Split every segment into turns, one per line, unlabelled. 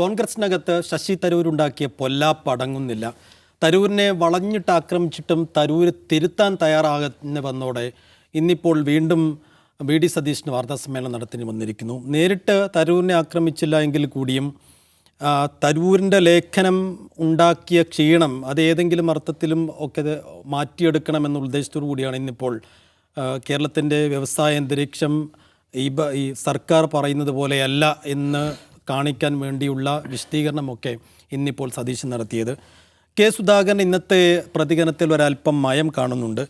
കോൺഗ്രസിനകത്ത് ശശി തരൂരുണ്ടാക്കിയ പൊല്ലാപ്പ് അടങ്ങുന്നില്ല തരൂരിനെ വളഞ്ഞിട്ട് ആക്രമിച്ചിട്ടും തരൂര് തിരുത്താൻ തയ്യാറാകുന്ന വന്നോടെ ഇന്നിപ്പോൾ വീണ്ടും വി ഡി സതീഷിന് വാർത്താസമ്മേളനം നടത്തിന് വന്നിരിക്കുന്നു നേരിട്ട് തരൂരിനെ ആക്രമിച്ചില്ല എങ്കിൽ കൂടിയും തരൂരിൻ്റെ ലേഖനം ഉണ്ടാക്കിയ ക്ഷീണം അത് ഏതെങ്കിലും അർത്ഥത്തിലും ഒക്കെ മാറ്റിയെടുക്കണം എന്ന ഉദ്ദേശത്തോടു കൂടിയാണ് ഇന്നിപ്പോൾ കേരളത്തിൻ്റെ വ്യവസായ അന്തരീക്ഷം ഈ സർക്കാർ പറയുന്നത് പോലെയല്ല എന്ന് കാണിക്കാൻ വേണ്ടിയുള്ള വിശദീകരണമൊക്കെ ഇന്നിപ്പോൾ സതീശൻ നടത്തിയത് കെ സുധാകരൻ ഇന്നത്തെ പ്രതികരണത്തിൽ ഒരല്പം മയം കാണുന്നുണ്ട്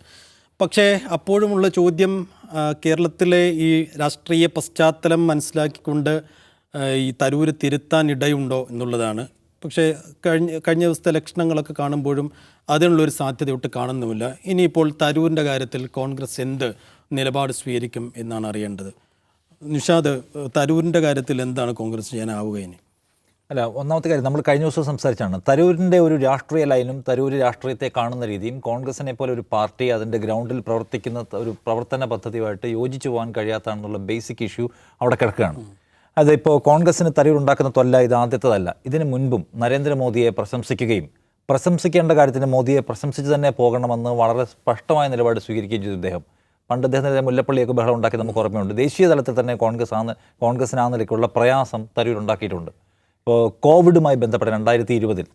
പക്ഷേ അപ്പോഴുമുള്ള ചോദ്യം കേരളത്തിലെ ഈ രാഷ്ട്രീയ പശ്ചാത്തലം മനസ്സിലാക്കിക്കൊണ്ട് ഈ തരൂർ തിരുത്താൻ ഇടയുണ്ടോ എന്നുള്ളതാണ് പക്ഷേ കഴിഞ്ഞ കഴിഞ്ഞ ദിവസത്തെ ലക്ഷണങ്ങളൊക്കെ കാണുമ്പോഴും അതിനുള്ളൊരു സാധ്യതയൊട്ട് കാണുന്നുമില്ല ഇനിയിപ്പോൾ തരൂരിൻ്റെ കാര്യത്തിൽ കോൺഗ്രസ് എന്ത് നിലപാട് സ്വീകരിക്കും എന്നാണ് അറിയേണ്ടത് നിഷാദ് തരൂരിൻ്റെ കാര്യത്തിൽ എന്താണ് കോൺഗ്രസ് ചെയ്യാനാവുക ഇനി
അല്ല ഒന്നാമത്തെ കാര്യം നമ്മൾ കഴിഞ്ഞ ദിവസം സംസാരിച്ചാണ് തരൂരിൻ്റെ ഒരു രാഷ്ട്രീയ ലൈനും തരൂർ രാഷ്ട്രീയത്തെ കാണുന്ന രീതിയും കോൺഗ്രസിനെ പോലെ ഒരു പാർട്ടി അതിൻ്റെ ഗ്രൗണ്ടിൽ പ്രവർത്തിക്കുന്ന ഒരു പ്രവർത്തന പദ്ധതിയുമായിട്ട് യോജിച്ചു പോകാൻ കഴിയാത്തതാണെന്നുള്ള ബേസിക് ഇഷ്യൂ അവിടെ കിടക്കുകയാണ് അതിപ്പോൾ കോൺഗ്രസിന് തരൂർ ഉണ്ടാക്കുന്ന തൊല്ല ഇത് ആദ്യത്തതല്ല ഇതിനു മുൻപും നരേന്ദ്രമോദിയെ പ്രശംസിക്കുകയും പ്രശംസിക്കേണ്ട കാര്യത്തിന് മോദിയെ പ്രശംസിച്ച് തന്നെ പോകണമെന്ന് വളരെ സ്പഷ്ടമായ നിലപാട് സ്വീകരിക്കുകയും ചെയ്തു അദ്ദേഹം പണ്ട് അദ്ദേഹത്തിൻ്റെ മുല്ലപ്പള്ളിയൊക്കെ ബഹളം ഉണ്ടാക്കി നമുക്ക് ഓർമ്മയുണ്ട് ദേശീയ തലത്തിൽ തന്നെ കോൺഗ്രസ് ആണ് കോൺഗ്രസിന് ആ നിലയ്ക്കുള്ള പ്രയാസം ഉണ്ടാക്കിയിട്ടുണ്ട് ഇപ്പോൾ കോവിഡുമായി ബന്ധപ്പെട്ട രണ്ടായിരത്തി ഇരുപതിൽ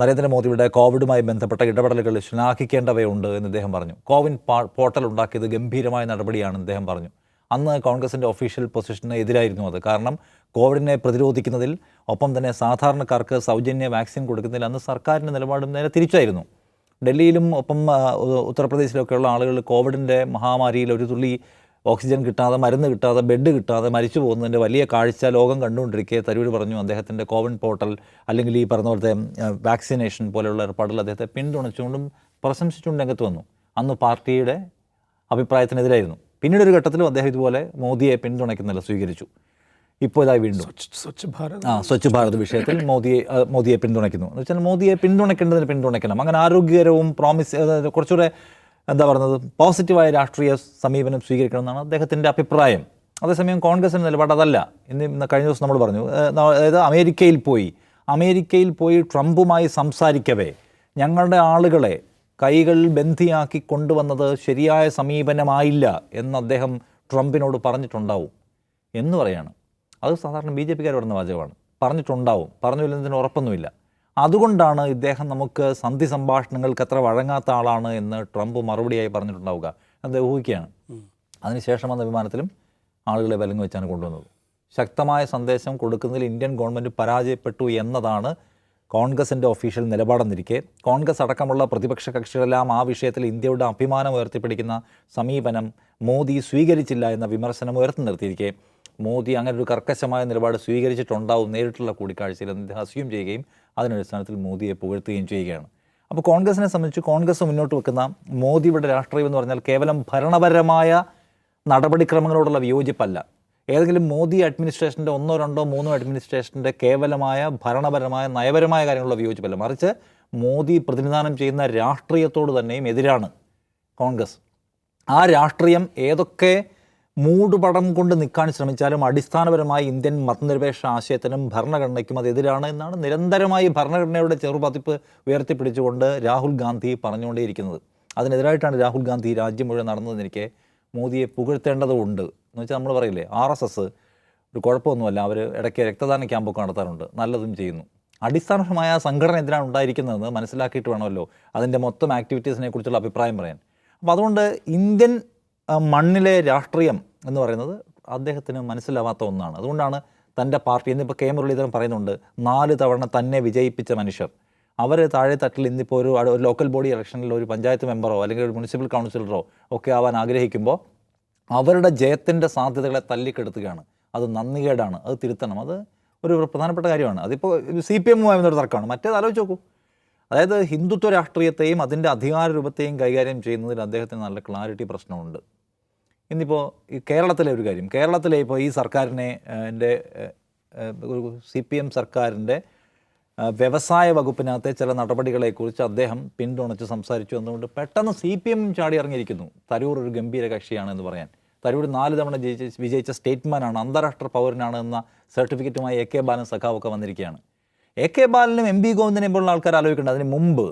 നരേന്ദ്രമോദിയുടെ കോവിഡുമായി ബന്ധപ്പെട്ട ഇടപെടലുകൾ ശ്ലാഘിക്കേണ്ടവയുണ്ട് എന്ന് അദ്ദേഹം പറഞ്ഞു കോവിൻ പോർട്ടൽ ഉണ്ടാക്കിയത് ഗംഭീരമായ നടപടിയാണെന്ന് അദ്ദേഹം പറഞ്ഞു അന്ന് കോൺഗ്രസിൻ്റെ ഒഫീഷ്യൽ പൊസിഷന് എതിരായിരുന്നു അത് കാരണം കോവിഡിനെ പ്രതിരോധിക്കുന്നതിൽ ഒപ്പം തന്നെ സാധാരണക്കാർക്ക് സൗജന്യ വാക്സിൻ കൊടുക്കുന്നതിൽ അന്ന് സർക്കാരിൻ്റെ നിലപാടും നേരെ തിരിച്ചായിരുന്നു ഡൽഹിയിലും ഒപ്പം ഉത്തർപ്രദേശിലൊക്കെയുള്ള ആളുകൾ കോവിഡിൻ്റെ മഹാമാരിയിൽ ഒരു തുള്ളി ഓക്സിജൻ കിട്ടാതെ മരുന്ന് കിട്ടാതെ ബെഡ് കിട്ടാതെ മരിച്ചു പോകുന്നതിൻ്റെ വലിയ കാഴ്ച ലോകം കണ്ടുകൊണ്ടിരിക്കെ തരൂർ പറഞ്ഞു അദ്ദേഹത്തിൻ്റെ കോവിൻ പോർട്ടൽ അല്ലെങ്കിൽ ഈ പറഞ്ഞ പോലത്തെ വാക്സിനേഷൻ പോലെയുള്ള ഏർപ്പാടുകൾ അദ്ദേഹത്തെ പിന്തുണച്ചുകൊണ്ടും പ്രശംസിച്ചുകൊണ്ടും രംഗത്ത് വന്നു അന്ന് പാർട്ടിയുടെ അഭിപ്രായത്തിനെതിരായിരുന്നു പിന്നീട് ഒരു ഘട്ടത്തിലും അദ്ദേഹം ഇതുപോലെ മോദിയെ പിന്തുണയ്ക്കുന്നില്ല സ്വീകരിച്ചു ഇപ്പോൾ ഇതായി വീണ്ടും സ്വച്ഛ് ഭാരത് ആ സ്വച്ഛ് ഭാരത് വിഷയത്തിൽ മോദിയെ മോദിയെ പിന്തുണയ്ക്കുന്നു എന്ന് വെച്ചാൽ മോദിയെ പിന്തുണയ്ക്കേണ്ടതിന് പിന്തുണയ്ക്കണം അങ്ങനെ ആരോഗ്യകരവും പ്രോമിസ് കുറച്ചുകൂടെ എന്താ പറയുന്നത് പോസിറ്റീവായ രാഷ്ട്രീയ സമീപനം സ്വീകരിക്കണം എന്നാണ് അദ്ദേഹത്തിൻ്റെ അഭിപ്രായം അതേസമയം കോൺഗ്രസിൻ്റെ നിലപാട് അതല്ല ഇന്ന് കഴിഞ്ഞ ദിവസം നമ്മൾ പറഞ്ഞു അതായത് അമേരിക്കയിൽ പോയി അമേരിക്കയിൽ പോയി ട്രംപുമായി സംസാരിക്കവേ ഞങ്ങളുടെ ആളുകളെ കൈകൾ ബന്ധിയാക്കി കൊണ്ടുവന്നത് ശരിയായ സമീപനമായില്ല എന്ന് അദ്ദേഹം ട്രംപിനോട് പറഞ്ഞിട്ടുണ്ടാവും എന്ന് പറയാണ് അത് സാധാരണ ബി ജെ പിക്കാർ പറയുന്ന വാചകമാണ് പറഞ്ഞിട്ടുണ്ടാവും പറഞ്ഞില്ലെന്നതിന് ഉറപ്പൊന്നുമില്ല അതുകൊണ്ടാണ് ഇദ്ദേഹം നമുക്ക് സന്ധി സംഭാഷണങ്ങൾക്ക് അത്ര വഴങ്ങാത്ത ആളാണ് എന്ന് ട്രംപ് മറുപടിയായി പറഞ്ഞിട്ടുണ്ടാവുക അത് ഊഹിക്കുകയാണ് അതിനുശേഷം വന്ന വിമാനത്തിലും ആളുകളെ വിലങ്ങ് വെച്ചാണ് കൊണ്ടുവന്നത് ശക്തമായ സന്ദേശം കൊടുക്കുന്നതിൽ ഇന്ത്യൻ ഗവൺമെൻറ് പരാജയപ്പെട്ടു എന്നതാണ് കോൺഗ്രസിൻ്റെ ഒഫീഷ്യൽ നിലപാടെന്നിരിക്കെ കോൺഗ്രസ് അടക്കമുള്ള പ്രതിപക്ഷ കക്ഷികളെല്ലാം ആ വിഷയത്തിൽ ഇന്ത്യയുടെ അഭിമാനം ഉയർത്തിപ്പിടിക്കുന്ന സമീപനം മോദി സ്വീകരിച്ചില്ല എന്ന വിമർശനം ഉയർത്തി നിർത്തിയിരിക്കെ മോദി അങ്ങനെ ഒരു കർക്കശമായ നിലപാട് സ്വീകരിച്ചിട്ടുണ്ടാവും നേരിട്ടുള്ള കൂടിക്കാഴ്ചയിൽ അദ്ദേഹം അസ്യൂം ചെയ്യുകയും അതിനടിസ്ഥാനത്തിൽ മോദിയെ പുകഴ്ത്തുകയും ചെയ്യുകയാണ് അപ്പോൾ കോൺഗ്രസിനെ സംബന്ധിച്ച് കോൺഗ്രസ് മുന്നോട്ട് വെക്കുന്ന മോദിയുടെ രാഷ്ട്രീയം എന്ന് പറഞ്ഞാൽ കേവലം ഭരണപരമായ നടപടിക്രമങ്ങളോടുള്ള വിയോജിപ്പല്ല ഏതെങ്കിലും മോദി അഡ്മിനിസ്ട്രേഷൻ്റെ ഒന്നോ രണ്ടോ മൂന്നോ അഡ്മിനിസ്ട്രേഷൻ്റെ കേവലമായ ഭരണപരമായ നയപരമായ കാര്യങ്ങളുള്ള വിയോജിപ്പല്ല മറിച്ച് മോദി പ്രതിനിധാനം ചെയ്യുന്ന രാഷ്ട്രീയത്തോട് തന്നെയും എതിരാണ് കോൺഗ്രസ് ആ രാഷ്ട്രീയം ഏതൊക്കെ മൂടുപടം കൊണ്ട് നിൽക്കാൻ ശ്രമിച്ചാലും അടിസ്ഥാനപരമായി ഇന്ത്യൻ മതനിരപേക്ഷ ആശയത്തിനും ഭരണഘടനയ്ക്കും അതെതിരാണ് എന്നാണ് നിരന്തരമായി ഭരണഘടനയുടെ ചെറുപതിപ്പ് ഉയർത്തിപ്പിടിച്ചുകൊണ്ട് രാഹുൽ ഗാന്ധി പറഞ്ഞുകൊണ്ടേയിരിക്കുന്നത് അതിനെതിരായിട്ടാണ് രാഹുൽ ഗാന്ധി രാജ്യം മുഴുവൻ നടന്നതെനിക്ക് മോദിയെ പുകഴ്ത്തേണ്ടതുണ്ട് എന്ന് വെച്ചാൽ നമ്മൾ പറയില്ലേ ആർ എസ് എസ് ഒരു കുഴപ്പമൊന്നുമല്ല അവർ ഇടയ്ക്ക് രക്തദാന ക്യാമ്പൊക്കെ നടത്താറുണ്ട് നല്ലതും ചെയ്യുന്നു അടിസ്ഥാനപരമായ സംഘടന എന്തിനാണ് ഉണ്ടായിരിക്കുന്നതെന്ന് മനസ്സിലാക്കിയിട്ട് വേണമല്ലോ അതിൻ്റെ മൊത്തം ആക്ടിവിറ്റീസിനെ കുറിച്ചുള്ള അഭിപ്രായം പറയാൻ അപ്പോൾ അതുകൊണ്ട് ഇന്ത്യൻ മണ്ണിലെ രാഷ്ട്രീയം എന്ന് പറയുന്നത് അദ്ദേഹത്തിന് മനസ്സിലാവാത്ത ഒന്നാണ് അതുകൊണ്ടാണ് തൻ്റെ പാർട്ടി ഇന്നിപ്പോൾ കെ മുരളീധരൻ പറയുന്നുണ്ട് നാല് തവണ തന്നെ വിജയിപ്പിച്ച മനുഷ്യർ അവർ താഴെ തട്ടിൽ ഇന്നിപ്പോൾ ഒരു ലോക്കൽ ബോഡി ഇലക്ഷനിൽ ഒരു പഞ്ചായത്ത് മെമ്പറോ അല്ലെങ്കിൽ ഒരു മുനിസിപ്പൽ കൗൺസിലറോ ഒക്കെ ആവാൻ ആഗ്രഹിക്കുമ്പോൾ അവരുടെ ജയത്തിൻ്റെ സാധ്യതകളെ തല്ലിക്കെടുത്തുകയാണ് അത് നന്ദികേടാണ് അത് തിരുത്തണം അത് ഒരു പ്രധാനപ്പെട്ട കാര്യമാണ് അതിപ്പോൾ സി പി എമ്മുമായി എന്നൊരു തർക്കമാണ് മറ്റേത് ആലോചിച്ച് നോക്കൂ അതായത് ഹിന്ദുത്വ രാഷ്ട്രീയത്തെയും അതിൻ്റെ അധികാര രൂപത്തെയും കൈകാര്യം ചെയ്യുന്നതിൽ അദ്ദേഹത്തിന് നല്ല ക്ലാരിറ്റി പ്രശ്നമുണ്ട് ഇന്നിപ്പോൾ ഈ കേരളത്തിലെ ഒരു കാര്യം കേരളത്തിലെ ഇപ്പോൾ ഈ സർക്കാരിനെ എൻ്റെ സി പി എം സർക്കാരിൻ്റെ വ്യവസായ വകുപ്പിനകത്തെ ചില നടപടികളെക്കുറിച്ച് അദ്ദേഹം പിന്തുണച്ച് സംസാരിച്ചു എന്നുകൊണ്ട് പെട്ടെന്ന് സി പി എം ചാടി ഇറങ്ങിയിരിക്കുന്നു തരൂർ ഒരു ഗംഭീര കക്ഷിയാണ് എന്ന് പറയാൻ തരൂർ നാല് തവണ ജയിച്ച വിജയിച്ച സ്റ്റേറ്റ്മാനാണ് അന്താരാഷ്ട്ര പൗരനാണ് എന്ന സർട്ടിഫിക്കറ്റുമായി എ കെ ബാലൻ സഖാവൊക്കെ വന്നിരിക്കുകയാണ് എ കെ ബാലനും എം ബി ഗോവിന്ദനെ പോലുള്ള ആൾക്കാർ ആലോചിക്കേണ്ടത് അതിന് മുമ്പ്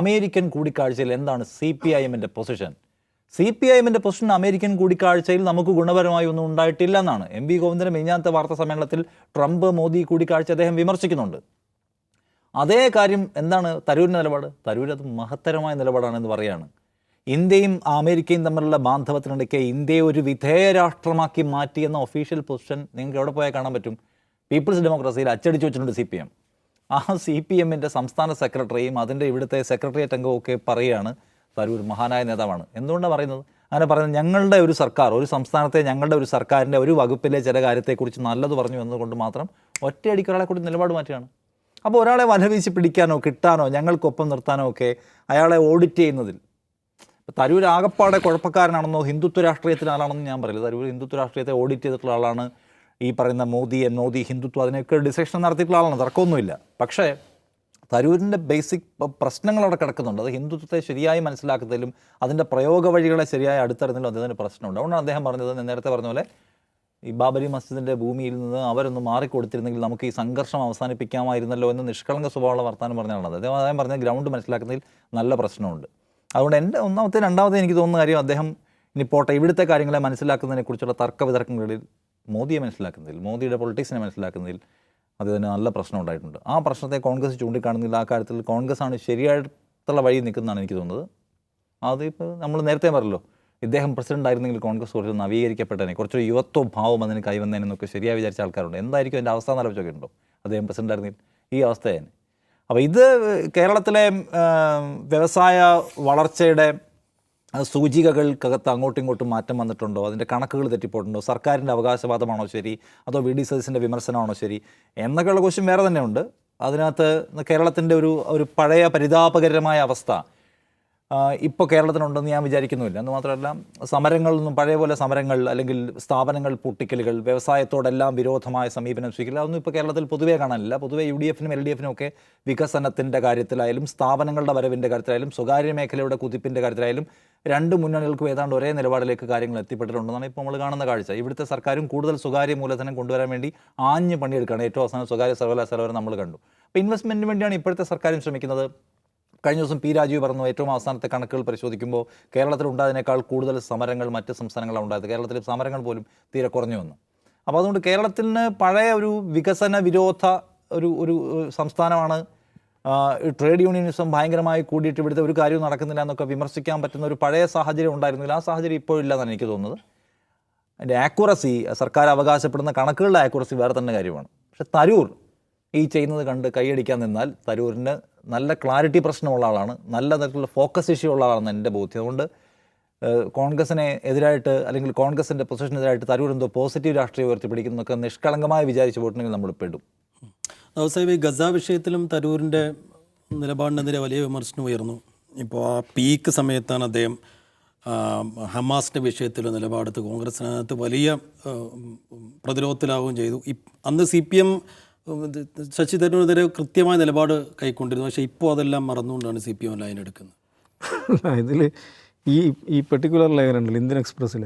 അമേരിക്കൻ കൂടിക്കാഴ്ചയിൽ എന്താണ് സി പി ഐ എമ്മിൻ്റെ പൊസിഷൻ സി പി ഐ എമ്മിൻ്റെ പൊസിഷൻ അമേരിക്കൻ കൂടിക്കാഴ്ചയിൽ നമുക്ക് ഗുണപരമായി ഒന്നും ഉണ്ടായിട്ടില്ല എന്നാണ് എം വി ഗോവിന്ദൻ മിഞ്ഞാത്ത വാർത്താ സമ്മേളനത്തിൽ ട്രംപ് മോദി കൂടിക്കാഴ്ച അദ്ദേഹം വിമർശിക്കുന്നുണ്ട് അതേ കാര്യം എന്താണ് തരൂരിൻ്റെ നിലപാട് തരൂർ അത് മഹത്തരമായ നിലപാടാണെന്ന് പറയുകയാണ് ഇന്ത്യയും അമേരിക്കയും തമ്മിലുള്ള ബാന്ധവത്തിനിടയ്ക്ക് ഇന്ത്യയെ ഒരു വിധേയരാഷ്ട്രമാക്കി മാറ്റിയെന്ന ഒഫീഷ്യൽ പൊസിഷൻ നിങ്ങൾക്ക് എവിടെ പോയാൽ കാണാൻ പറ്റും പീപ്പിൾസ് ഡെമോക്രസിയിൽ അച്ചടിച്ചു വെച്ചിട്ടുണ്ട് സി പി എം ആ സി പി എമ്മിൻ്റെ സംസ്ഥാന സെക്രട്ടറിയും അതിൻ്റെ ഇവിടുത്തെ സെക്രട്ടേറിയറ്റ് അംഗവും ഒക്കെ പറയുകയാണ് തരൂർ മഹാനായ നേതാവാണ് എന്തുകൊണ്ടാണ് പറയുന്നത് അങ്ങനെ പറയുന്നത് ഞങ്ങളുടെ ഒരു സർക്കാർ ഒരു സംസ്ഥാനത്തെ ഞങ്ങളുടെ ഒരു സർക്കാരിൻ്റെ ഒരു വകുപ്പിലെ ചില കാര്യത്തെക്കുറിച്ച് നല്ലത് പറഞ്ഞു എന്നതുകൊണ്ട് മാത്രം ഒറ്റയടിക്ക് ഒരാളെ കൂടി നിലപാട് മാറ്റുകയാണ് അപ്പോൾ ഒരാളെ വലവീശി പിടിക്കാനോ കിട്ടാനോ ഞങ്ങൾക്കൊപ്പം നിർത്താനോ ഒക്കെ അയാളെ ഓഡിറ്റ് ചെയ്യുന്നതിൽ തരൂർ ആകപ്പാടെ കുഴപ്പക്കാരനാണെന്നോ ഹിന്ദുത്വ രാഷ്ട്രീയത്തിനാളാണെന്ന് ഞാൻ പറയില്ല തരൂർ ഹിന്ദുത്വ രാഷ്ട്രീയത്തെ ഓഡിറ്റ് ചെയ്തിട്ടുള്ള ആളാണ് ഈ പറയുന്ന മോദി എൻ മോദി ഹിന്ദുത്വം അതിനൊക്കെ ഡിസക്ഷൻ നടത്തിയിട്ടുള്ള ആളാണ് തർക്കമൊന്നുമില്ല പക്ഷേ തരൂരിൻ്റെ ബേസിക് പ്രശ്നങ്ങളവിടെ കിടക്കുന്നുണ്ട് അത് ഹിന്ദുത്വത്തെ ശരിയായി മനസ്സിലാക്കുന്നതിലും അതിൻ്റെ പ്രയോഗ വഴികളെ ശരിയായി അടുത്തറിഞ്ഞാലും അദ്ദേഹത്തിന് പ്രശ്നമുണ്ട് അതുകൊണ്ടാണ് അദ്ദേഹം പറഞ്ഞത് നേരത്തെ പറഞ്ഞ പോലെ ഈ ബാബരി മസ്ജിദിൻ്റെ ഭൂമിയിൽ നിന്ന് അവരൊന്ന് മാറിക്കൊടുത്തിരുന്നെങ്കിൽ നമുക്ക് ഈ സംഘർഷം അവസാനിപ്പിക്കാമായിരുന്നല്ലോ എന്ന് നിഷ്കളങ്ക സ്വഭാവമുള്ള വർത്തമാനം പറഞ്ഞാണത് അദ്ദേഹം അദ്ദേഹം പറഞ്ഞ ഗ്രൗണ്ട് മനസ്സിലാക്കുന്നതിൽ നല്ല പ്രശ്നമുണ്ട് അതുകൊണ്ട് എൻ്റെ ഒന്നാമത്തെ രണ്ടാമത്തെ എനിക്ക് തോന്നുന്ന കാര്യം അദ്ദേഹം ഇനി പോട്ടെ ഇവിടുത്തെ കാര്യങ്ങളെ മനസ്സിലാക്കുന്നതിനെക്കുറിച്ചുള്ള തർക്ക വിതർക്കങ്ങളിൽ മോദിയെ മനസ്സിലാക്കുന്നതിൽ മോദിയുടെ പൊളിറ്റിക്സിനെ മനസ്സിലാക്കുന്നതിൽ അത് നല്ല പ്രശ്നം ഉണ്ടായിട്ടുണ്ട് ആ പ്രശ്നത്തെ കോൺഗ്രസ് ചൂണ്ടിക്കാണുന്നില്ല ആ കാര്യത്തിൽ കോൺഗ്രസ് ആണ് ശരിയായിട്ടുള്ള വഴി നിൽക്കുന്നതാണ് എനിക്ക് തോന്നുന്നത് അതിപ്പോൾ നമ്മൾ നേരത്തെ പറഞ്ഞല്ലോ ഇദ്ദേഹം പ്രസിഡന്റ് ആയിരുന്നെങ്കിൽ കോൺഗ്രസ് കുറച്ച് നവീകരിക്കപ്പെട്ടതിനെ കുറച്ചൊരു യുവത്വ ഭാവം അതിന് കൈവന്നതിനൊക്കെ ശരിയായി വിചാരിച്ച ആൾക്കാരുണ്ട് എന്തായിരിക്കും എൻ്റെ അവസ്ഥ എന്നറിയിച്ചൊക്കെ ഉണ്ടോ അദ്ദേഹം പ്രസിഡന്റ് ആയിരുന്നെങ്കിൽ ഈ അവസ്ഥ തന്നെ അപ്പോൾ ഇത് കേരളത്തിലെ വ്യവസായ വളർച്ചയുടെ സൂചികകൾക്കകത്ത് അങ്ങോട്ടും ഇങ്ങോട്ടും മാറ്റം വന്നിട്ടുണ്ടോ അതിൻ്റെ കണക്കുകൾ തെറ്റിപ്പോയിട്ടുണ്ടോ സർക്കാരിൻ്റെ അവകാശവാദമാണോ ശരി അതോ വി ഡി സതീശൻ്റെ വിമർശനമാണോ ശരി എന്നൊക്കെയുള്ള ക്വസ്റ്റ്യൻ വേറെ തന്നെയുണ്ട് അതിനകത്ത് കേരളത്തിൻ്റെ ഒരു ഒരു പഴയ പരിതാപകരമായ അവസ്ഥ ഇപ്പോൾ കേരളത്തിനുണ്ടെന്ന് ഞാൻ വിചാരിക്കുന്നുമില്ല എന്ന് മാത്രമല്ല സമരങ്ങളൊന്നും പഴയ പോലെ സമരങ്ങൾ അല്ലെങ്കിൽ സ്ഥാപനങ്ങൾ പൊട്ടിക്കലുകൾ വ്യവസായത്തോടെല്ലാം വിരോധമായ സമീപനം സ്വീകരിക്കുക അതൊന്നും ഇപ്പോൾ കേരളത്തിൽ പൊതുവേ കാണാനില്ല പൊതുവേ യു ഡി എഫിനും എൽ ഡി എഫിനും ഒക്കെ വികസനത്തിൻ്റെ കാര്യത്തിലായാലും സ്ഥാപനങ്ങളുടെ വരവിൻ്റെ കാര്യത്തിലായാലും സ്വകാര്യ മേഖലയുടെ കുതിപ്പിൻ്റെ കാര്യത്തിലായാലും രണ്ട് മുന്നണികൾക്കും ഏതാണ്ട് ഒരേ നിലപാടിലേക്ക് കാര്യങ്ങൾ എത്തിപ്പെട്ടിട്ടുണ്ടെന്നാണ് ഇപ്പോൾ നമ്മൾ കാണുന്ന കാഴ്ച ഇവിടുത്തെ സർക്കാരും കൂടുതൽ സ്വകാര്യ മൂലധനം കൊണ്ടുവരാൻ വേണ്ടി ആഞ്ഞ് പണിയെടുക്കുകയാണ് ഏറ്റവും അവസാനം സ്വകാര്യ സർവകലാശാല വരെ നമ്മൾ കണ്ടു അപ്പോൾ ഇൻവെസ്റ്റ്മെൻറ്റിന് വേണ്ടിയാണ് ഇപ്പോഴത്തെ സർക്കാരും ശ്രമിക്കുന്നത് കഴിഞ്ഞ ദിവസം പി രാജീവ് പറഞ്ഞു ഏറ്റവും അവസാനത്തെ കണക്കുകൾ പരിശോധിക്കുമ്പോൾ കേരളത്തിൽ ഉണ്ടായതിനേക്കാൾ കൂടുതൽ സമരങ്ങൾ മറ്റ് സംസ്ഥാനങ്ങളാണ് ഉണ്ടായത് കേരളത്തിൽ സമരങ്ങൾ പോലും തീരെ കുറഞ്ഞു വന്നു അപ്പോൾ അതുകൊണ്ട് കേരളത്തിന് പഴയ ഒരു വികസന വിരോധ ഒരു ഒരു സംസ്ഥാനമാണ് ട്രേഡ് യൂണിയനിസം ഭയങ്കരമായി കൂടിയിട്ട് ഇവിടുത്തെ ഒരു കാര്യവും നടക്കുന്നില്ല എന്നൊക്കെ വിമർശിക്കാൻ പറ്റുന്ന ഒരു പഴയ സാഹചര്യം ഉണ്ടായിരുന്നില്ല ആ സാഹചര്യം ഇപ്പോഴില്ലെന്നാണ് എനിക്ക് തോന്നുന്നത് അതിൻ്റെ ആക്യുറസി സർക്കാർ അവകാശപ്പെടുന്ന കണക്കുകളുടെ ആക്യുറസി വേറെ തന്നെ കാര്യമാണ് പക്ഷെ തരൂർ ഈ ചെയ്യുന്നത് കണ്ട് കൈയടിക്കാൻ നിന്നാൽ തരൂരിന് നല്ല ക്ലാരിറ്റി പ്രശ്നമുള്ള ആളാണ് നല്ല തരത്തിലുള്ള ഫോക്കസ് ഇഷ്യൂ ഉള്ള ആളാണ് എൻ്റെ ബോധ്യം അതുകൊണ്ട് കോൺഗ്രസിനെ എതിരായിട്ട് അല്ലെങ്കിൽ കോൺഗ്രസിൻ്റെ പൊസിഷനെതിരായിട്ട് തരൂർ എന്തോ പോസിറ്റീവ് രാഷ്ട്രീയം ഉയർത്തിപ്പിടിക്കുന്നൊക്കെ നിഷ്കളങ്കമായി വിചാരിച്ച് പോയിട്ടുണ്ടെങ്കിൽ നമ്മൾ പെടും
ഈ ഗസ വിഷയത്തിലും തരൂരിൻ്റെ നിലപാടിനെതിരെ വലിയ വിമർശനം ഉയർന്നു ഇപ്പോൾ ആ പീക്ക് സമയത്താണ് അദ്ദേഹം ഹമാസിൻ്റെ വിഷയത്തിൽ നിലപാടെടുത്ത് കോൺഗ്രസിനകത്ത് വലിയ പ്രതിരോധത്തിലാവുകയും ചെയ്തു അന്ന് സി പി എം ശശി തരൂരിനെതിരെ കൃത്യമായ നിലപാട് കൈക്കൊണ്ടിരുന്നു പക്ഷേ ഇപ്പോൾ അതെല്ലാം മറന്നുകൊണ്ടാണ് സി പി എം ലൈൻ എടുക്കുന്നത്
ഇതിൽ ഈ ഈ പെർട്ടിക്കുലർ ലേഖനമുണ്ടല്ലോ ഇന്ത്യൻ എക്സ്പ്രസ്സിൽ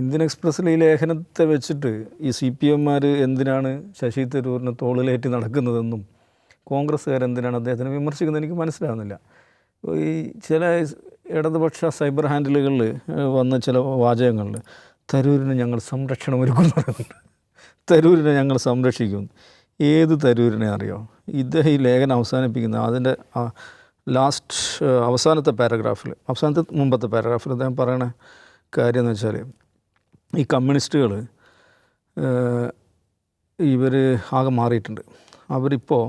ഇന്ത്യൻ എക്സ്പ്രസ്സിൽ ഈ ലേഖനത്തെ വെച്ചിട്ട് ഈ സി പി എംമാർ എന്തിനാണ് ശശി തരൂരിനെ തോളിലേറ്റി നടക്കുന്നതെന്നും എന്തിനാണ് അദ്ദേഹത്തിനെ വിമർശിക്കുന്നത് എനിക്ക് മനസ്സിലാകുന്നില്ല ഈ ചില ഇടതുപക്ഷ സൈബർ ഹാൻഡിലുകളിൽ വന്ന ചില വാചകങ്ങളിൽ തരൂരിന് ഞങ്ങൾ സംരക്ഷണം ഒരുക്കുന്നുണ്ട് തരൂരിനെ ഞങ്ങൾ സംരക്ഷിക്കും ഏത് തരൂരിനെ അറിയോ ഇദ്ദേഹം ഈ ലേഖനം അവസാനിപ്പിക്കുന്ന അതിൻ്റെ ലാസ്റ്റ് അവസാനത്തെ പാരഗ്രാഫിൽ അവസാനത്തെ മുമ്പത്തെ പാരഗ്രാഫിൽ അദ്ദേഹം പറയണ കാര്യം എന്ന് വെച്ചാൽ ഈ കമ്മ്യൂണിസ്റ്റുകൾ ഇവർ ആകെ മാറിയിട്ടുണ്ട് അവരിപ്പോൾ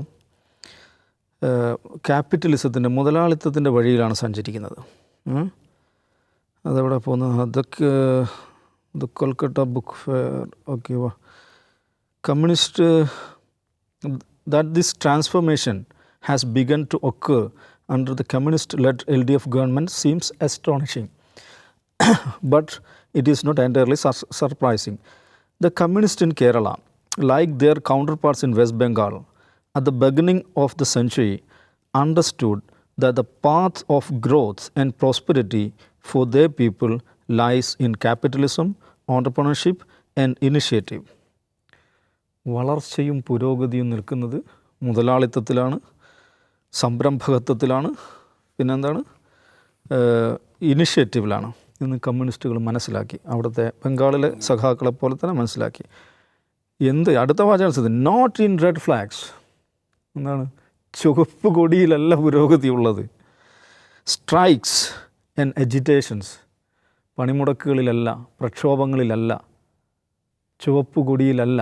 ക്യാപിറ്റലിസത്തിൻ്റെ മുതലാളിത്തത്തിൻ്റെ വഴിയിലാണ് സഞ്ചരിക്കുന്നത് അതെവിടെ പോകുന്നത് ദ ദുഃഖൽക്കട്ട ബുക്ക് ഫെയർ ഓക്കെ വാ communist uh, that this transformation has begun to occur under the communist-led LDF government seems astonishing, but it is not entirely sur surprising. The communists in Kerala, like their counterparts in West Bengal, at the beginning of the century, understood that the path of growth and prosperity for their people lies in capitalism, entrepreneurship, and initiative. വളർച്ചയും പുരോഗതിയും നിൽക്കുന്നത് മുതലാളിത്തത്തിലാണ് സംരംഭകത്വത്തിലാണ് പിന്നെന്താണ് ഇനിഷ്യേറ്റീവിലാണ് ഇന്ന് കമ്മ്യൂണിസ്റ്റുകൾ മനസ്സിലാക്കി അവിടുത്തെ ബംഗാളിലെ സഖാക്കളെ പോലെ തന്നെ മനസ്സിലാക്കി എന്ത് അടുത്ത വാചകം നോട്ട് ഇൻ റെഡ് ഫ്ലാഗ്സ് എന്താണ് ചുവപ്പ് കൊടിയിലല്ല പുരോഗതി ഉള്ളത് സ്ട്രൈക്സ് ആൻഡ് എജിറ്റേഷൻസ് പണിമുടക്കുകളിലല്ല പ്രക്ഷോഭങ്ങളിലല്ല ചുവപ്പ് കൊടിയിലല്ല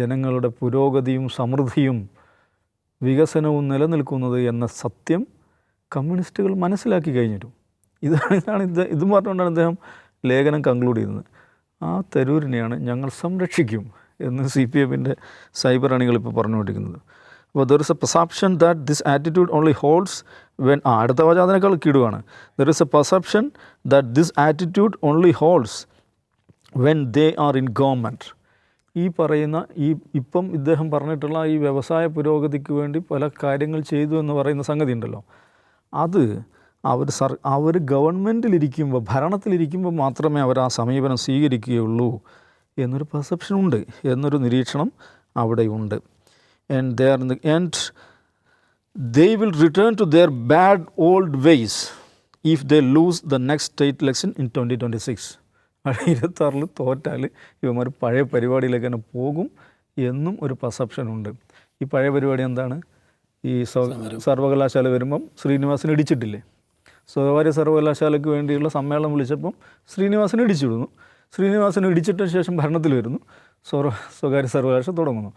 ജനങ്ങളുടെ പുരോഗതിയും സമൃദ്ധിയും വികസനവും നിലനിൽക്കുന്നത് എന്ന സത്യം കമ്മ്യൂണിസ്റ്റുകൾ മനസ്സിലാക്കി കഴിഞ്ഞിട്ടു ഇതാണ് ഇതാണ് ഇത് ഇതും പറഞ്ഞുകൊണ്ടാണ് അദ്ദേഹം ലേഖനം കൺക്ലൂഡ് ചെയ്യുന്നത് ആ തരൂരിനെയാണ് ഞങ്ങൾ സംരക്ഷിക്കും എന്ന് സി പി എമ്മിൻ്റെ സൈബർ അണികൾ ഇപ്പോൾ പറഞ്ഞുകൊണ്ടിരിക്കുന്നത് അപ്പോൾ there is a perception that this attitude only holds when ആ അടുത്ത വചാതനേക്കാൾ കിടുവാണ് there is a perception that this attitude only holds when they are in government ഈ പറയുന്ന ഈ ഇപ്പം ഇദ്ദേഹം പറഞ്ഞിട്ടുള്ള ഈ വ്യവസായ പുരോഗതിക്ക് വേണ്ടി പല കാര്യങ്ങൾ ചെയ്തു എന്ന് പറയുന്ന സംഗതി ഉണ്ടല്ലോ അത് അവർ സർ അവർ ഗവൺമെൻറ്റിലിരിക്കുമ്പോൾ ഭരണത്തിലിരിക്കുമ്പോൾ മാത്രമേ അവർ ആ സമീപനം സ്വീകരിക്കുകയുള്ളൂ എന്നൊരു പെർസെപ്ഷൻ ഉണ്ട് എന്നൊരു നിരീക്ഷണം അവിടെയുണ്ട് and are and they will return to their bad old ways if they lose the next state election in twenty twenty six ഇരുപത്താറിൽ തോറ്റാൽ ഇവന്മാർ പഴയ പരിപാടിയിലേക്ക് തന്നെ പോകും എന്നും ഒരു പെർസെപ്ഷൻ ഉണ്ട് ഈ പഴയ പരിപാടി എന്താണ് ഈ സർവകലാശാല വരുമ്പം ശ്രീനിവാസൻ ഇടിച്ചിട്ടില്ലേ സ്വകാര്യ സർവകലാശാലയ്ക്ക് വേണ്ടിയുള്ള സമ്മേളനം വിളിച്ചപ്പം ശ്രീനിവാസൻ ഇടിച്ചിടുന്നു ശ്രീനിവാസൻ ഇടിച്ചിട്ട ശേഷം ഭരണത്തിൽ വരുന്നു സ്വ സ്വകാര്യ സർവകലാശാല തുടങ്ങുന്നു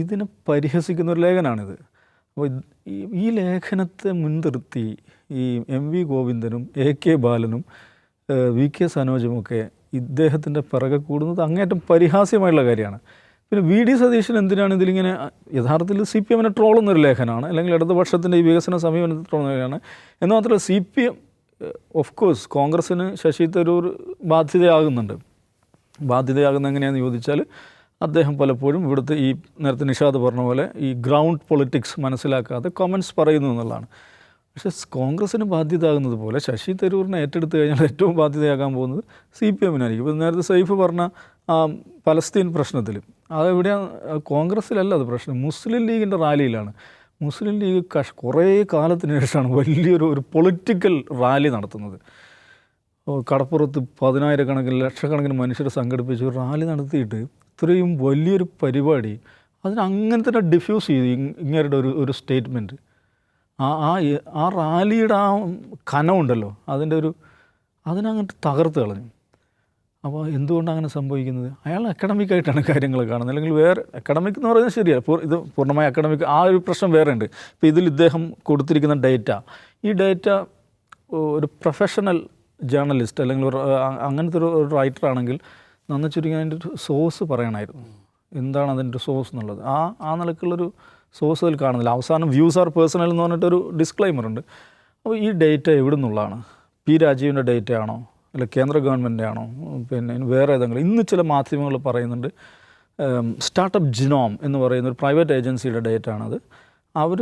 ഇതിനെ പരിഹസിക്കുന്ന ഒരു ലേഖനാണിത് അപ്പോൾ ഈ ലേഖനത്തെ മുൻനിർത്തി ഈ എം വി ഗോവിന്ദനും എ കെ ബാലനും വി കെ സനോജുമൊക്കെ ഇദ്ദേഹത്തിൻ്റെ പിറകെ കൂടുന്നത് അങ്ങേറ്റം പരിഹാസ്യമായിട്ടുള്ള കാര്യമാണ് പിന്നെ വി ഡി സതീശൻ എന്തിനാണ് ഇതിലിങ്ങനെ യഥാർത്ഥത്തിൽ സി പി എമ്മിനെ ട്രോളുന്നൊരു ലേഖനമാണ് അല്ലെങ്കിൽ ഇടതുപക്ഷത്തിൻ്റെ ഈ വികസന സമീപനത്തിൽ ട്രോളുന്നവരാണ് എന്ന് മാത്രമല്ല C P M of course കോൺഗ്രസ്സിന് ശശി തരൂർ ബാധ്യതയാകുന്നുണ്ട് ബാധ്യതയാകുന്ന എങ്ങനെയാണെന്ന് ചോദിച്ചാൽ അദ്ദേഹം പലപ്പോഴും ഇവിടുത്തെ ഈ നേരത്തെ നിഷാദ് പറഞ്ഞ പോലെ ഈ ഗ്രൗണ്ട് പൊളിറ്റിക്സ് മനസ്സിലാക്കാതെ കമൻസ് പറയുന്നു എന്നുള്ളതാണ് പക്ഷെ കോൺഗ്രസ്സിന് ബാധ്യതയാകുന്നത് പോലെ ശശി തരൂരിനെ ഏറ്റെടുത്ത് കഴിഞ്ഞാൽ ഏറ്റവും ബാധ്യതയാകാൻ പോകുന്നത് സി പി എമ്മിനായിരിക്കും ഇപ്പോൾ നേരത്തെ സൈഫ് പറഞ്ഞ പലസ്തീൻ പ്രശ്നത്തിൽ അതെവിടെയാണ് കോൺഗ്രസ്സിലല്ല അത് പ്രശ്നം മുസ്ലിം ലീഗിൻ്റെ റാലിയിലാണ് മുസ്ലിം ലീഗ് കഷ് കുറേ കാലത്തിന് ശേഷമാണ് വലിയൊരു ഒരു പൊളിറ്റിക്കൽ റാലി നടത്തുന്നത് കടപ്പുറത്ത് പതിനായിരക്കണക്കിന് ലക്ഷക്കണക്കിന് മനുഷ്യരെ സംഘടിപ്പിച്ച് ഒരു റാലി നടത്തിയിട്ട് ഇത്രയും വലിയൊരു പരിപാടി അതിനങ്ങനെ തന്നെ ഡിഫ്യൂസ് ചെയ്തു ഇങ്ങേരുടെ ഒരു ഒരു സ്റ്റേറ്റ്മെൻറ്റ് ആ ആ ആ റാലിയുടെ ആ കനമുണ്ടല്ലോ അതിൻ്റെ ഒരു അതിനങ്ങോട്ട് തകർത്ത് കളഞ്ഞു അപ്പോൾ എന്തുകൊണ്ട് അങ്ങനെ സംഭവിക്കുന്നത് അയാൾ അക്കാഡമിക് ആയിട്ടാണ് കാര്യങ്ങൾ കാണുന്നത് അല്ലെങ്കിൽ വേറെ അക്കാഡമിക് എന്ന് പറയുന്നത് ശരിയാണ് ഇത് പൂർണ്ണമായ അക്കാഡമിക് ആ ഒരു പ്രശ്നം വേറെ ഉണ്ട് ഇപ്പോൾ ഇതിൽ ഇദ്ദേഹം കൊടുത്തിരിക്കുന്ന ഡേറ്റ ഈ ഡേറ്റ ഒരു പ്രൊഫഷണൽ ജേർണലിസ്റ്റ് അല്ലെങ്കിൽ അങ്ങനത്തെ ഒരു റൈറ്റർ ആണെങ്കിൽ നന്ന അതിൻ്റെ ഒരു സോഴ്സ് പറയണമായിരുന്നു എന്താണ് അതിൻ്റെ സോഴ്സ് എന്നുള്ളത് ആ ആ നിലക്കുള്ളൊരു സോഴ്സുകൾ കാണുന്നില്ല അവസാനം വ്യൂസ് ആർ പേഴ്സണൽ എന്ന് പറഞ്ഞിട്ടൊരു ഡിസ്ക്ലൈമർ ഉണ്ട് അപ്പോൾ ഈ ഡേറ്റ എവിടെ നിന്നുള്ളതാണ് പി രാജീവിൻ്റെ ഡേറ്റ ആണോ അല്ല കേന്ദ്ര ഗവൺമെൻറ് ആണോ പിന്നെ വേറെ ഏതെങ്കിലും ഇന്ന് ചില മാധ്യമങ്ങൾ പറയുന്നുണ്ട് സ്റ്റാർട്ടപ്പ് ജിനോം എന്ന് പറയുന്ന ഒരു പ്രൈവറ്റ് ഏജൻസിയുടെ ഡേറ്റ ആണത് അവർ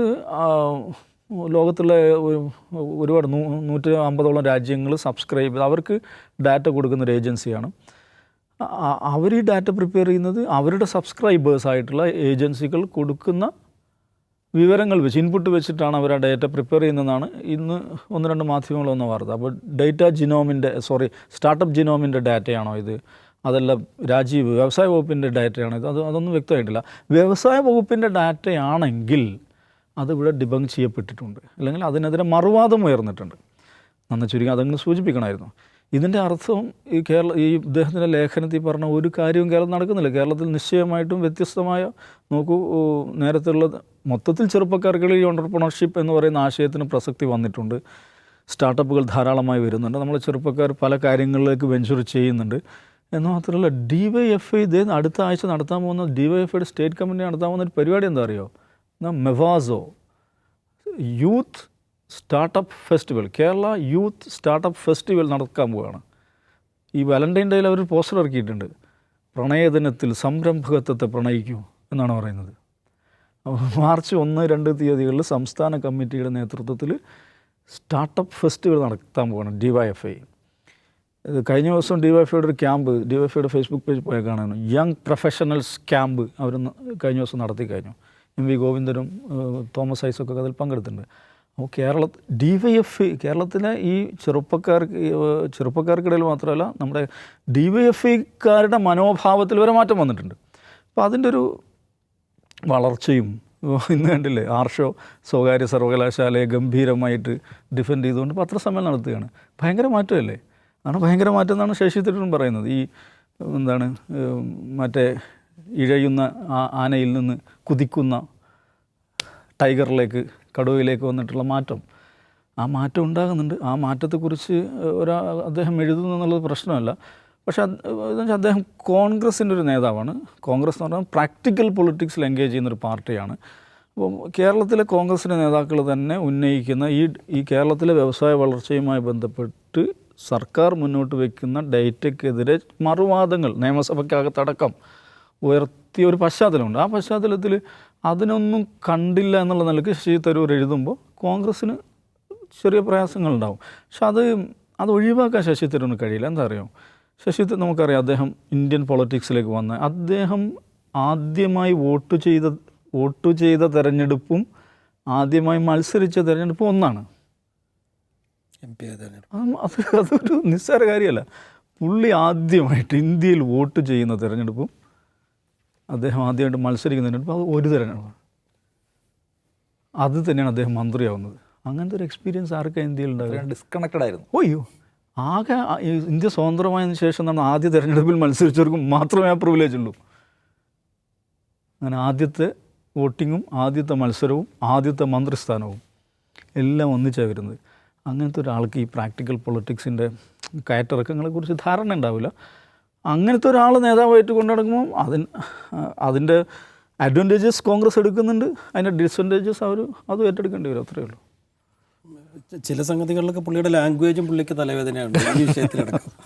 ലോകത്തിലെ ഒരുപാട് നൂ നൂറ്റി അമ്പതോളം രാജ്യങ്ങൾ സബ്സ്ക്രൈബ് ചെയ്ത് അവർക്ക് ഡാറ്റ കൊടുക്കുന്ന ഒരു ഏജൻസിയാണ് അവർ ഈ ഡാറ്റ പ്രിപ്പയർ ചെയ്യുന്നത് അവരുടെ സബ്സ്ക്രൈബേഴ്സ് ആയിട്ടുള്ള ഏജൻസികൾ കൊടുക്കുന്ന വിവരങ്ങൾ വെച്ച് ഇൻപുട്ട് വെച്ചിട്ടാണ് അവർ ആ ഡേറ്റ പ്രിപ്പയർ ചെയ്യുന്നതാണ് ഇന്ന് ഒന്ന് രണ്ട് മാധ്യമങ്ങൾ വന്ന വാർത്ത അപ്പോൾ ഡേറ്റ ജിനോമിൻ്റെ സോറി സ്റ്റാർട്ടപ്പ് ജിനോമിൻ്റെ ഡാറ്റയാണോ ഇത് അതല്ല രാജീവ് വ്യവസായ വകുപ്പിൻ്റെ ഡാറ്റയാണോ ഇത് അത് അതൊന്നും വ്യക്തമായിട്ടില്ല വ്യവസായ വകുപ്പിൻ്റെ ഡാറ്റയാണെങ്കിൽ അതിവിടെ ഡിബങ് ചെയ്യപ്പെട്ടിട്ടുണ്ട് അല്ലെങ്കിൽ അതിനെതിരെ മറുവാദം ഉയർന്നിട്ടുണ്ട് നന്ന ചുരുങ്ങി അതങ്ങ് സൂചിപ്പിക്കണമായിരുന്നു ഇതിൻ്റെ അർത്ഥം ഈ കേരള ഈ ഇദ്ദേഹത്തിൻ്റെ ലേഖനത്തിൽ പറഞ്ഞ ഒരു കാര്യവും കേരളത്തിൽ നടക്കുന്നില്ല കേരളത്തിൽ നിശ്ചയമായിട്ടും വ്യത്യസ്തമായ നോക്കൂ നേരത്തെയുള്ള മൊത്തത്തിൽ ചെറുപ്പക്കാർക്കുള്ള ഈ ഓണ്ടർപ്രണർഷിപ്പ് എന്ന് പറയുന്ന ആശയത്തിന് പ്രസക്തി വന്നിട്ടുണ്ട് സ്റ്റാർട്ടപ്പുകൾ ധാരാളമായി വരുന്നുണ്ട് നമ്മൾ ചെറുപ്പക്കാർ പല കാര്യങ്ങളിലേക്ക് വെഞ്ചർ ചെയ്യുന്നുണ്ട് എന്ന് മാത്രമല്ല ഡി വൈ എഫ് ഐ ഇതേ അടുത്ത ആഴ്ച നടത്താൻ പോകുന്ന ഡി വൈ എഫ് ഐയുടെ സ്റ്റേറ്റ് കമ്മിറ്റി നടത്താൻ പോകുന്ന ഒരു പരിപാടി എന്താ അറിയോ മെവാസോ youth startup festival Kerala youth startup festival നടക്കാൻ പോവുകയാണ് ഈ വാലൻ്റൈൻ ഡേയിൽ അവർ പോസ്റ്റർ ഇറക്കിയിട്ടുണ്ട് പ്രണയദിനത്തിൽ സംരംഭകത്വത്തെ പ്രണയിക്കൂ എന്നാണ് പറയുന്നത് മാർച്ച് ഒന്ന് രണ്ട് തീയതികളിൽ സംസ്ഥാന കമ്മിറ്റിയുടെ നേതൃത്വത്തിൽ സ്റ്റാർട്ടപ്പ് ഫെസ്റ്റിവൽ നടത്താൻ പോകണം ഡി വൈ എഫ് ഐ കഴിഞ്ഞ ദിവസം ഡി വൈ എഫ്ഐയുടെ ഒരു ക്യാമ്പ് ഡി വൈ എഫ്ഐയുടെ ഫേസ്ബുക്ക് പേജ് പോയി കാണാനും യങ് പ്രൊഫഷണൽസ് ക്യാമ്പ് അവർ കഴിഞ്ഞ ദിവസം നടത്തി കഴിഞ്ഞു എം വി ഗോവിന്ദനും തോമസ് ഐസൊക്കെ അതിൽ പങ്കെടുത്തിട്ടുണ്ട് കേരള ഡി വൈ എഫ് കേരളത്തിലെ ഈ ചെറുപ്പക്കാർക്ക് ചെറുപ്പക്കാർക്കിടയിൽ മാത്രമല്ല നമ്മുടെ ഡി വൈ എഫ് ഐക്കാരുടെ മനോഭാവത്തിൽ വരെ മാറ്റം വന്നിട്ടുണ്ട് അപ്പോൾ അതിൻ്റെ ഒരു വളർച്ചയും ഇന്ന് കണ്ടില്ലേ ആർഷോ സ്വകാര്യ സർവകലാശാലയെ ഗംഭീരമായിട്ട് ഡിഫെൻഡ് ചെയ്തുകൊണ്ട് പത്രസമ്മേളനം നടത്തുകയാണ് ഭയങ്കര മാറ്റമല്ലേ ആണ് ഭയങ്കര മാറ്റം എന്നാണ് ശശി തരൂർ പറയുന്നത് ഈ എന്താണ് മറ്റേ ഇഴയുന്ന ആ ആനയിൽ നിന്ന് കുതിക്കുന്ന ടൈഗറിലേക്ക് കടുവയിലേക്ക് വന്നിട്ടുള്ള മാറ്റം ആ മാറ്റം ഉണ്ടാകുന്നുണ്ട് ആ മാറ്റത്തെക്കുറിച്ച് ഒരാ അദ്ദേഹം എഴുതുന്നു എന്നുള്ളത് പ്രശ്നമല്ല പക്ഷേ വെച്ചാൽ അദ്ദേഹം കോൺഗ്രസിൻ്റെ ഒരു നേതാവാണ് കോൺഗ്രസ് എന്ന് പറഞ്ഞാൽ പ്രാക്ടിക്കൽ പൊളിറ്റിക്സിൽ എൻഗേജ് ചെയ്യുന്നൊരു പാർട്ടിയാണ് അപ്പം കേരളത്തിലെ കോൺഗ്രസിൻ്റെ നേതാക്കൾ തന്നെ ഉന്നയിക്കുന്ന ഈ ഈ കേരളത്തിലെ വ്യവസായ വളർച്ചയുമായി ബന്ധപ്പെട്ട് സർക്കാർ മുന്നോട്ട് വയ്ക്കുന്ന ഡേറ്റയ്ക്കെതിരെ മറുവാദങ്ങൾ നിയമസഭയ്ക്കകത്തടക്കം ഉയർത്തിയ ഒരു പശ്ചാത്തലമുണ്ട് ആ പശ്ചാത്തലത്തിൽ അതിനൊന്നും കണ്ടില്ല എന്നുള്ള നിലയ്ക്ക് ശശി തരൂർ എഴുതുമ്പോൾ കോൺഗ്രസ്സിന് ചെറിയ പ്രയാസങ്ങളുണ്ടാവും പക്ഷെ അത് അത് ഒഴിവാക്കാൻ ശശി തരൂരിന് കഴിയില്ല എന്താ അറിയാം ശശി തരൂർ നമുക്കറിയാം അദ്ദേഹം ഇന്ത്യൻ പൊളിറ്റിക്സിലേക്ക് വന്ന അദ്ദേഹം ആദ്യമായി വോട്ട് ചെയ്ത വോട്ട് ചെയ്ത തെരഞ്ഞെടുപ്പും ആദ്യമായി മത്സരിച്ച തെരഞ്ഞെടുപ്പും ഒന്നാണ് എം പി അത് അതൊരു നിസ്സാര കാര്യമല്ല പുള്ളി ആദ്യമായിട്ട് ഇന്ത്യയിൽ വോട്ട് ചെയ്യുന്ന തെരഞ്ഞെടുപ്പും അദ്ദേഹം ആദ്യമായിട്ട് മത്സരിക്കുന്നതിന് അപ്പോൾ അത് ഒരു തരനാണ് അത് തന്നെയാണ് അദ്ദേഹം മന്ത്രിയാവുന്നത് അങ്ങനത്തെ ഒരു എക്സ്പീരിയൻസ് ആർക്കാണ് ഇന്ത്യയിൽ ഉണ്ടാകും
ഡിസ്കണക്റ്റഡ് ആയിരുന്നു
ഓയ്യോ ആകെ ഇന്ത്യ സ്വതന്ത്രമായതിനു ശേഷം നമ്മൾ ആദ്യ തിരഞ്ഞെടുപ്പിൽ മത്സരിച്ചവർക്കും മാത്രമേ ആ പ്രിവിലേജ് ഉള്ളൂ അങ്ങനെ ആദ്യത്തെ വോട്ടിങ്ങും ആദ്യത്തെ മത്സരവും ആദ്യത്തെ മന്ത്രിസ്ഥാനവും എല്ലാം ഒന്നിച്ചാണ് വരുന്നത് അങ്ങനത്തെ ഒരാൾക്ക് ഈ പ്രാക്ടിക്കൽ പൊളിറ്റിക്സിൻ്റെ കയറ്റിറക്കങ്ങളെക്കുറിച്ച് ധാരണ ഉണ്ടാവില്ല അങ്ങനത്തെ ഒരാൾ നേതാവായിട്ട് കൊണ്ടു അതിന് അതിൻ്റെ അഡ്വാൻറ്റേജസ് കോൺഗ്രസ് എടുക്കുന്നുണ്ട് അതിൻ്റെ ഡിസ്വൻറ്റേജസ് അവർ അത് ഏറ്റെടുക്കേണ്ടി വരും അത്രയേ ഉള്ളൂ
ചില സംഗതികളിലൊക്കെ പുള്ളിയുടെ ലാംഗ്വേജും പുള്ളിക്ക് തലവേദനയാണ് ഈ വിഷയത്തിലടക്കം